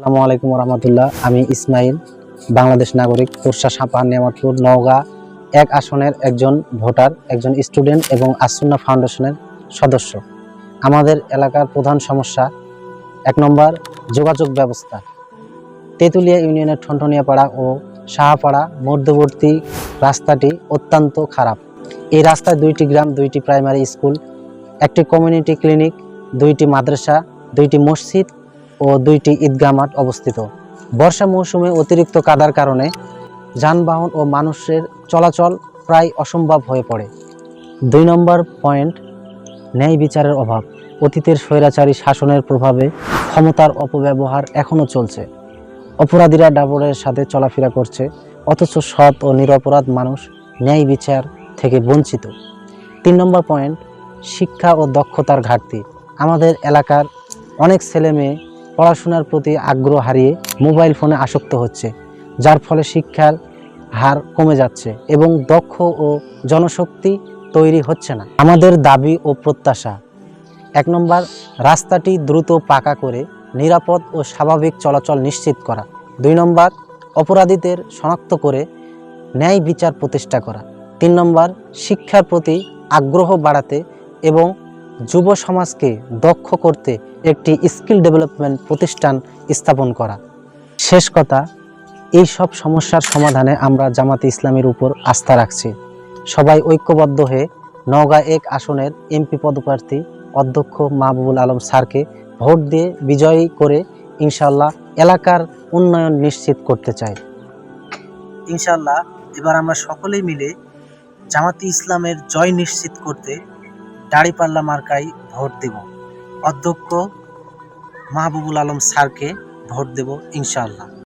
আসসালামু আলাইকুম রহমতুল্লাহ। আমি ইসমাইল, বাংলাদেশ নাগরিক তোরশা সাপা নিয়ামতপুর, নওগাঁ। এক আসনের একজন ভোটার, একজন স্টুডেন্ট এবং আসুন্না ফাউন্ডেশনের সদস্য। আমাদের এলাকার প্রধান সমস্যা, এক নম্বর, যোগাযোগ ব্যবস্থা। তেঁতুলিয়া ইউনিয়নের ঠনঠনিয়া পাড়া ও সাহাপাড়া মধ্যবর্তী রাস্তাটি অত্যন্ত খারাপ। এই রাস্তায় দুইটি গ্রাম, দুইটি প্রাইমারি স্কুল, একটি কমিউনিটি ক্লিনিক, দুইটি মাদ্রাসা, দুইটি মসজিদ ও দুইটি ঈদগাহ মাঠ অবস্থিত। বর্ষা মৌসুমে অতিরিক্ত কাদার কারণে যানবাহন ও মানুষের চলাচল প্রায় অসম্ভব হয়ে পড়ে। দুই নম্বর পয়েন্ট, ন্যায় বিচারের অভাব। অতীতের স্বৈরাচারী শাসনের প্রভাবে ক্ষমতার অপব্যবহার এখনও চলছে। অপরাধীরা ডাবরের সাথে চলাফেরা করছে, অথচ সৎ ও নিরপরাধ মানুষ ন্যায় বিচার থেকে বঞ্চিত। তিন নম্বর পয়েন্ট, শিক্ষা ও দক্ষতার ঘাটতি। আমাদের এলাকার অনেক ছেলে মেয়ে পড়াশোনার প্রতি আগ্রহ হারিয়ে মোবাইল ফোনে আসক্ত হচ্ছে, যার ফলে শিক্ষার হার কমে যাচ্ছে এবং দক্ষ ও জনশক্তি তৈরি হচ্ছে না। আমাদের দাবি ও প্রত্যাশা, এক নম্বর, রাস্তাটি দ্রুত পাকা করে নিরাপদ ও স্বাভাবিক চলাচল নিশ্চিত করা। দুই নম্বর, অপরাধীদের শনাক্ত করে ন্যায় বিচার প্রতিষ্ঠা করা। তিন নম্বর, শিক্ষার প্রতি আগ্রহ বাড়াতে এবং যুব সমাজকে দক্ষ করতে একটি স্কিল ডেভেলপমেন্ট প্রতিষ্ঠান স্থাপন করা। শেষ কথা, এই সব সমস্যার সমাধানে আমরা জামাতে ইসলামের উপর আস্থা রাখছি। সবাই ঐক্যবদ্ধ হয়ে নওগাঁ এক আসনের এমপি পদপ্রার্থী অধ্যক্ষ মাহবুবুল আলম স্যারকে ভোট দিয়ে বিজয়ী করে ইনশাল্লাহ এলাকার উন্নয়ন নিশ্চিত করতে চাই। ইনশাল্লাহ এবার আমরা সকলেই মিলে জামাতি ইসলামের জয় নিশ্চিত করতে দাড়িপাল্লা মার্কাই ভোট দেব। অধ্যক্ষ মাহবুবুল আলম স্যারকে ভোট দেব ইনশাআল্লাহ।